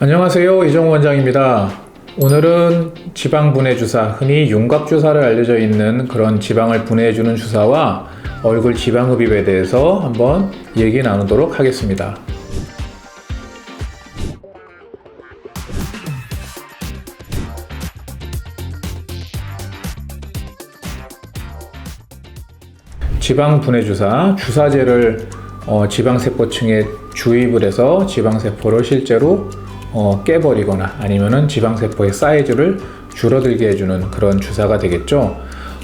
안녕하세요. 이정우 원장입니다. 오늘은 지방 분해 주사, 흔히 윤곽 주사를 알려져 있는 그런 지방을 분해해 주는 주사와 얼굴 지방 흡입에 대해서 한번 얘기 나누도록 하겠습니다. 지방 분해 주사, 주사제를 어, 지방세포층에 주입을 해서 지방세포를 실제로 어, 깨버리거나 아니면은 지방세포의 사이즈를 줄어들게 해주는 그런 주사가 되겠죠.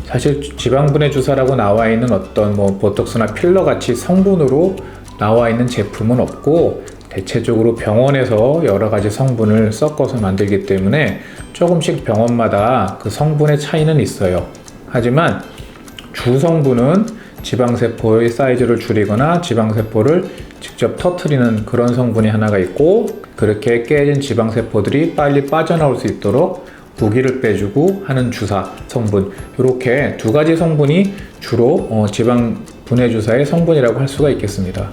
사실 지방분해 주사라고 나와 있는 어떤 뭐 보톡스나 필러 같이 성분으로 나와 있는 제품은 없고 대체적으로 병원에서 여러 가지 성분을 섞어서 만들기 때문에 조금씩 병원마다 그 성분의 차이는 있어요. 하지만 주 성분은 지방세포의 사이즈를 줄이거나 지방세포를 직접 터트리는 그런 성분이 하나가 있고 그렇게 깨진 지방세포들이 빨리 빠져나올 수 있도록 부기를 빼주고 하는 주사 성분 이렇게 두 가지 성분이 주로 어, 지방 분해 주사의 성분이라고 할 수가 있겠습니다.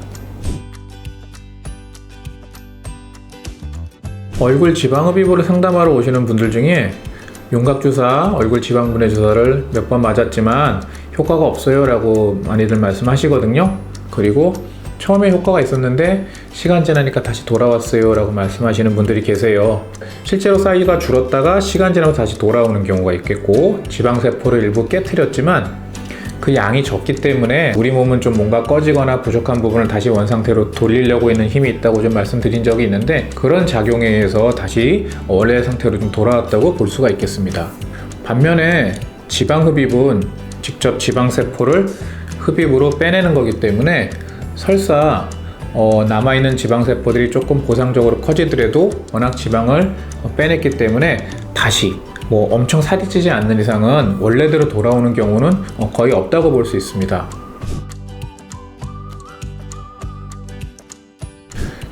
얼굴 지방 흡입으로 상담하러 오시는 분들 중에 윤곽 주사, 얼굴 지방 분해 주사를 몇 번 맞았지만 효과가 없어요라고 많이들 말씀하시거든요. 그리고 처음에 효과가 있었는데 시간 지나니까 다시 돌아왔어요 라고 말씀하시는 분들이 계세요. 실제로 사이즈가 줄었다가 시간 지나고 다시 돌아오는 경우가 있겠고 지방 세포를 일부 깨뜨렸지만 그 양이 적기 때문에 우리 몸은 좀 뭔가 꺼지거나 부족한 부분을 다시 원상태로 돌리려고 있는 힘이 있다고 좀 말씀드린 적이 있는데 그런 작용에 의해서 다시 원래 상태로 좀 돌아왔다고 볼 수가 있겠습니다. 반면에 지방 흡입은 직접 지방 세포를 흡입으로 빼내는 거기 때문에 설사 어, 남아있는 지방 세포들이 조금 보상적으로 커지더라도 워낙 지방을 어, 빼냈기 때문에 다시 뭐 엄청 살이 찌지 않는 이상은 원래대로 돌아오는 경우는 어, 거의 없다고 볼 수 있습니다.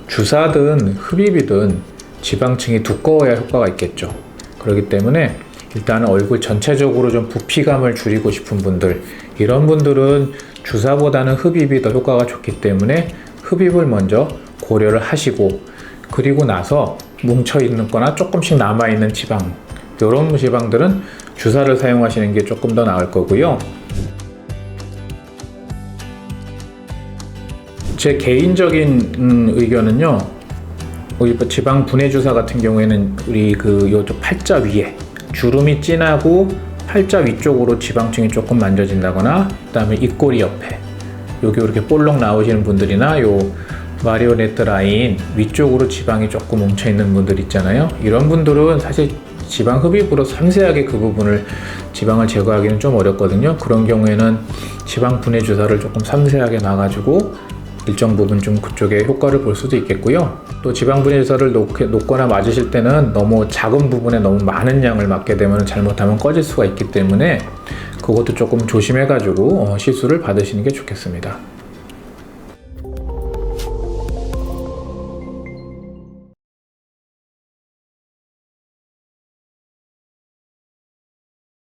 주사든 흡입이든 지방층이 두꺼워야 효과가 있겠죠. 그렇기 때문에 일단 얼굴 전체적으로 좀 부피감을 줄이고 싶은 분들 이런 분들은 주사보다는 흡입이 더 효과가 좋기 때문에 흡입을 먼저 고려를 하시고 그리고 나서 뭉쳐 있는 거나 조금씩 남아 있는 지방 이런 지방들은 주사를 사용하시는 게 조금 더 나을 거고요. 제 개인적인 음, 의견은요. 우리 뭐 지방 분해 주사 같은 경우에는 우리 그 팔자 위에 주름이 진하고 팔자 위쪽으로 지방층이 조금 만져진다거나 그다음에 입꼬리 옆에 여기 이렇게 볼록 나오시는 분들이나 요 마리오네트 라인 위쪽으로 지방이 조금 뭉쳐 있는 분들 있잖아요. 이런 분들은 사실 지방 흡입으로 섬세하게 그 부분을 지방을 제거하기는 좀 어렵거든요. 그런 경우에는 지방 분해 주사를 조금 섬세하게 놔가지고 일정 부분 좀 그쪽에 효과를 볼 수도 있겠고요. 또 지방 분해 주사를 놓, 놓거나 맞으실 때는 너무 작은 부분에 너무 많은 양을 맞게 되면 잘못하면 꺼질 수가 있기 때문에 그것도 조금 조심해가지고 어, 시술을 받으시는 게 좋겠습니다.